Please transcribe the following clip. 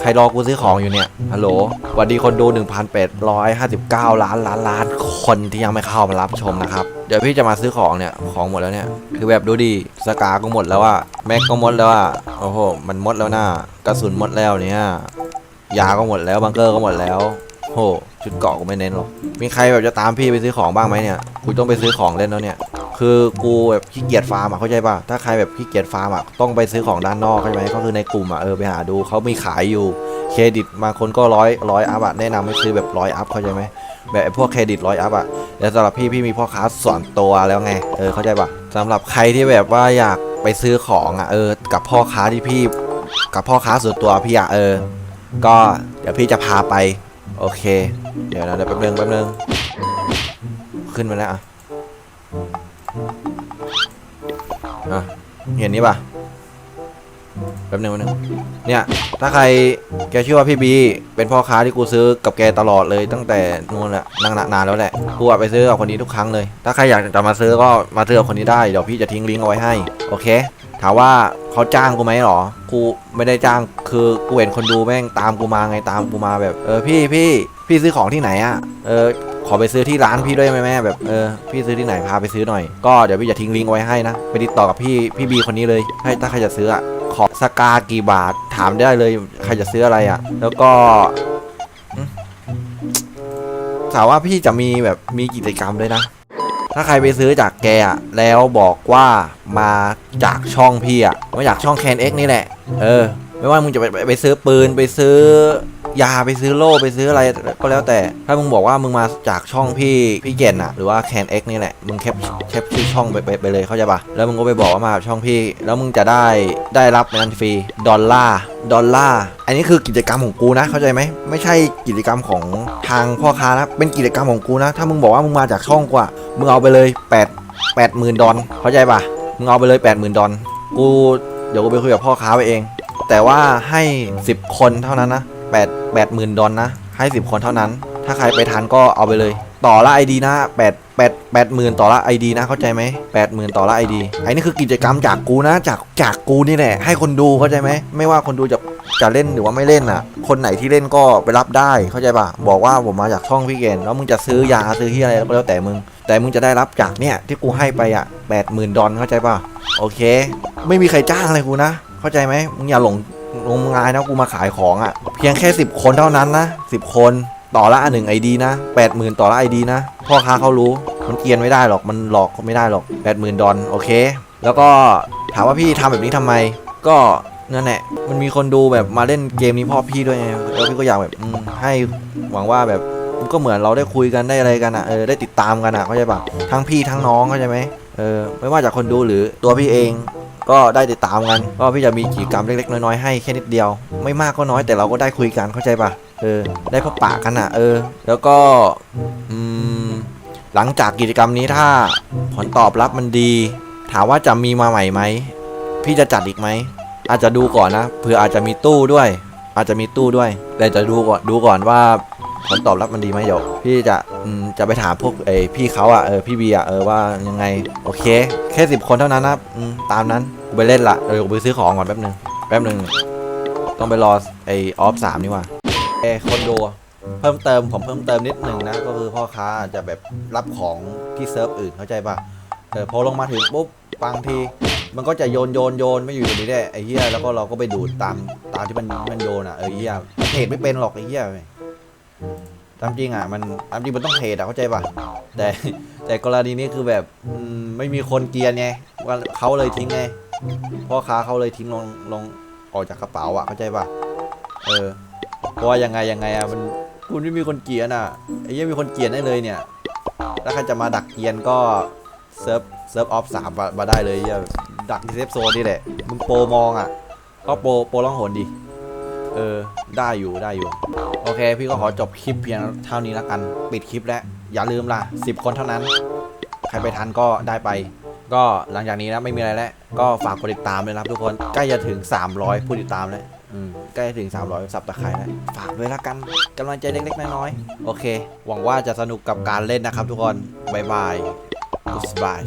ใครรอกูซื้อของอยู่เนี่ยฮัลโหลวัสดีคนดู 1,859 ล้านล้านล้านคนที่ยังไม่เข้ามารับชมนะครับ เดี๋ยวพี่จะมาซื้อของเนี่ยของหมดแล้วเนี่ยคือแบบดูดิสกาก็หมดแล้วอะแม็กก็หมดแล้วอะโอ้โหมันหมดแล้วนะกระสุนหมดแล้วเนี่ยยาก็หมดแล้วบังเกอร์ก็หมดแล้วโหชุดเกาะกูไม่เน้นหรอกมีใครแบบจะตามพี่ไปซื้อของบ้างไหมเนี่ยกูต้องไปซื้อของเล่นแล้วเนี่ย คือกูแบบขี้เกียจฟาร์มอะเข้าใจป่ะถ้าใครแบบขี้เกียจฟาร์มอะต้องไปซื้อของด้านนอกเข้าใจไหมก็คือในกลุ่มอะเออไปหาดูเขามีขายอยู่เครดิตมาคนก็ร้อยร้อยอัพอะแนะนำให้ซื้อแบบร้อยอัพเข้าใจไหมแบบพวกเครดิตร้อยอัพอะแล้วสำหรับพี่พี่มีพ่อค้าส่วนตัวแล้วไงเออเข้าใจป่ะสำหรับใครที่แบบว่าอยากไปซื้อของอะเออกับพ่อค้าที่พี่กับพ่อค้าส่วนตัวพี่อะเออ ก็เดี๋ยวพี่จะพาไปโอเค เดี๋ยวนะเดี๋ยวแป๊บนึงแป๊บนึงขึ้นมาแล้วอะ อะเห็นนี้ป่ะแป๊บนึงแป๊บนึงเนี่ย ถ้าใครแกชื่อว่าพี่บี เป็นพ่อค้าที่กูซื้อกับแกตลอดเลยตั้งแต่นู่นแหละนั่งนานแล้วแหละกูไปซื้อกับคนนี้ทุกครั้งเลย ถ้าใครอยากจะมาซื้อก็มาซื้อกับคนนี้ได้เดี๋ยวพี่จะทิ้งลิงก์เอาไว้ให้ โอเค ถามว่าเขาจ้างกูไหมหรอ กูไม่ได้จ้างคือกูเห็นคนดูแม่งตามกูมาไงตามกูมาแบบ เออพี่พี่พี่ซื้อของที่ไหนอะเออ ขอไปซื้อที่ร้านพี่ด้วยไหมแม่แบบเออพี่ซื้อที่ไหนพาไปซื้อหน่อยก็เดี๋ยวพี่จะทิ้งลิงก์ไว้ให้นะไปติดต่อกับพี่พี่บีคนนี้เลยให้ถ้าใครจะซื้ออะขอสกากี่บาทถามได้เลยใครจะซื้ออะไรอะแล้วก็ถามว่าพี่จะมีแบบมีกิจกรรมด้วยนะ ถ้าใครไปซื้อจากแกอะแล้วบอกว่ามาจากช่องพี่อะมาจากช่องแคนเอ็กนี่แหละ เออ ไม่ว่ามึงจะไปไปไปซื้อปืนไปซื้อ ยาไปซื้อโล่ไปซื้ออะไรก็แล้วแต่ ถ้ามึงบอกว่ามึงมาจากช่องพี่พี่เก่นอะหรือว่าแคนเอ็กนี่แหละมึงแคปแคปชื่อช่องไปไปไปเลยเข้าใจปะแล้วมึงก็ไปบอกว่ามาจากช่องพี่ แล้วมึงจะได้ได้รับเงินฟรีดอลลาร์ดอลลาร์อันนี้คือกิจกรรมของกูนะเข้าใจไหมไม่ใช่กิจกรรมของทางพ่อค้านะเป็นกิจกรรมของกูนะ ถ้ามึงบอกว่ามึงมาจากช่องกูอะมึงเอาไปเลย8 8หมื่นดอลเข้าใจปะมึงเอาไปเลย 8 0,000ดอลกูเดี๋ยวกูไปคุยกับพ่อค้าไปเอง แต่ว่าให้ 10 คนเท่านั้นนะ 8 8หมื่นดอลนะ ให้10 คนเท่านั้น ถ้าใครไปทันก็เอาไปเลย ต่อละไอดีนะ8 8 8หมื่นต่อละไอดีนะเข้าใจไหม8หมื่นต่อละไอดีไอ้นี่คือกิจกรรมจากกูนะจากจากกูนี่แหละให้คนดูเข้าใจไหมไม่ว่าคนดูจะจะเล่นหรือว่าไม่เล่นอะ คนไหนที่เล่นก็ไปรับได้เข้าใจป่ะบอกว่าผมมาจากช่องพี่เกณฑ์แล้วมึงจะซื้อยาซื้อที่อะไรก็แล้วแต่มึง แต่มึงจะได้รับจากเนี่ยที่กูให้ไปอะ8หมื่นดอลเข้าใจป่ะโอเค ไม่มีใครจ้างอะไรกูนะ เข้าใจไหมมึงอย่าหลง ลงงานนะกูมาขายของอะ่ะ เพียงแค่10คนเท่านั้นนะ10 คนต่อละหนึ่งไอดีนะ80,000 ต่อละไอดีนะ พ่อค้าเขารู้มันเกียนไม่ได้หรอกมันหลอกไม่ได้หรอก80,000ดอลโอเค แล้วก็ถามว่าพี่ทำแบบนี้ทำไม ก็นั่นแหละมันมีคนดูแบบมาเล่นเกมนี้เพ่อพี่ด้วยไงแล้วพี่ก็อยากแบบอืให้หวังว่าแบบก็เหมือนเราได้คุยกันได้อะไรกันอะ่ะเออได้ติดตามกันอะ่ะเข้าใจปะทั้งพี่ทั้งน้องเข้าใจไหมเออไม่ว่าจากคนดูหรือตัวพี่เอง ก็ได้ติดตามกันก็พี่จะมีกิจกรรมเล็กๆน้อยๆให้แค่นิดเดียว ไม่มากก็น้อยแต่เราก็ได้คุยกันเข้าใจปะเออได้พบปะกันอะ เออ แล้วก็อืมหลังจากกิจกรรมนี้ถ้าผลตอบรับมันดี ถามว่าจะมีมาใหม่ไหมพี่จะจัดอีกไหมอาจจะดูก่อนนะเผื่ออาจจะมีตู้ด้วย อาจจะมีตู้ด้วย แต่จะดูก่อนดูก่อนว่า ผลตอบรับมันดีไหมเดี๋ยวพี่จะจะไปถามพวกเอพี่เขาอะเออพี่บีอะเออว่ายังไงโอเค แค่สิบคนเท่านั้นนะตามนั้นกูไปเล่นละเออกูไปซื้อของก่อนแป๊บนึงแป๊บนึงต้องไปรอไอออฟสามนี่ว่าเอยคนดูเพิ่มเติมผมเพิ่มเติมนิดหนึ่งนะ ก็คือพ่อค้าจจะแบบรับของที่เซิร์ฟอื่นเข้าใจป่ะเออพอลงมาถึงปุ๊บบางทีมันก็จะโยนโยนโยนไม่อยู่ตรงนี้ได้ไอ้เหี้ยแล้วก็เราก็ไปดูดตามตามที่มันมันโยนอะเออเหี้ยเทรดไม่เป็นหรอกไอ้เหี้ย ตามจริงอะมันตามจริงมันต้องเทรดอะเข้าใจป่ะแต่แต่กรณีนี้คือแบบไม่มีคนเกียร์ไงว่าเขาเลยทิ้งไงพ่อค้าเขาเลยทิ้งลงลงออกจากกระเป๋าอะเข้าใจป่ะเออเพราะว่ายังไงยังไงอะมันคุณไม่มีคนเกียร์น่ะไอ้เหี้ยมีคนเกียร์ได้เลยเนี่ยถ้าใครจะมาดักเกียร์ก็เซิร์ฟเซิร์ฟออฟสามมาได้เลยเหี้ยดักที่เซฟโซนนี่แหละมึงโปรมองอะก็โปรโปรล่องหนดิเออได้อยู่ได้อยู่ โอเค พี่ก็ขอจบคลิปเพียงเท่านี้แล้วกัน ปิดคลิปแล้ว อย่าลืมล่ะ 10 คนเท่านั้น ใครไปทันก็ได้ไป ก็หลังจากนี้นะไม่มีอะไรแล้ว ก็ฝากกดติดตามเลยนะครับทุกคน ใกล้จะถึง 300 ผู้ติดตามแล้วใกล้จะถึง 300 สับตะไคร้แล้วฝากด้วยละกันกำลังใจเล็กๆ น้อยๆ โอเค หวังว่าจะสนุกกับการเล่นนะครับทุกคน บ๊ายบาย Goodbye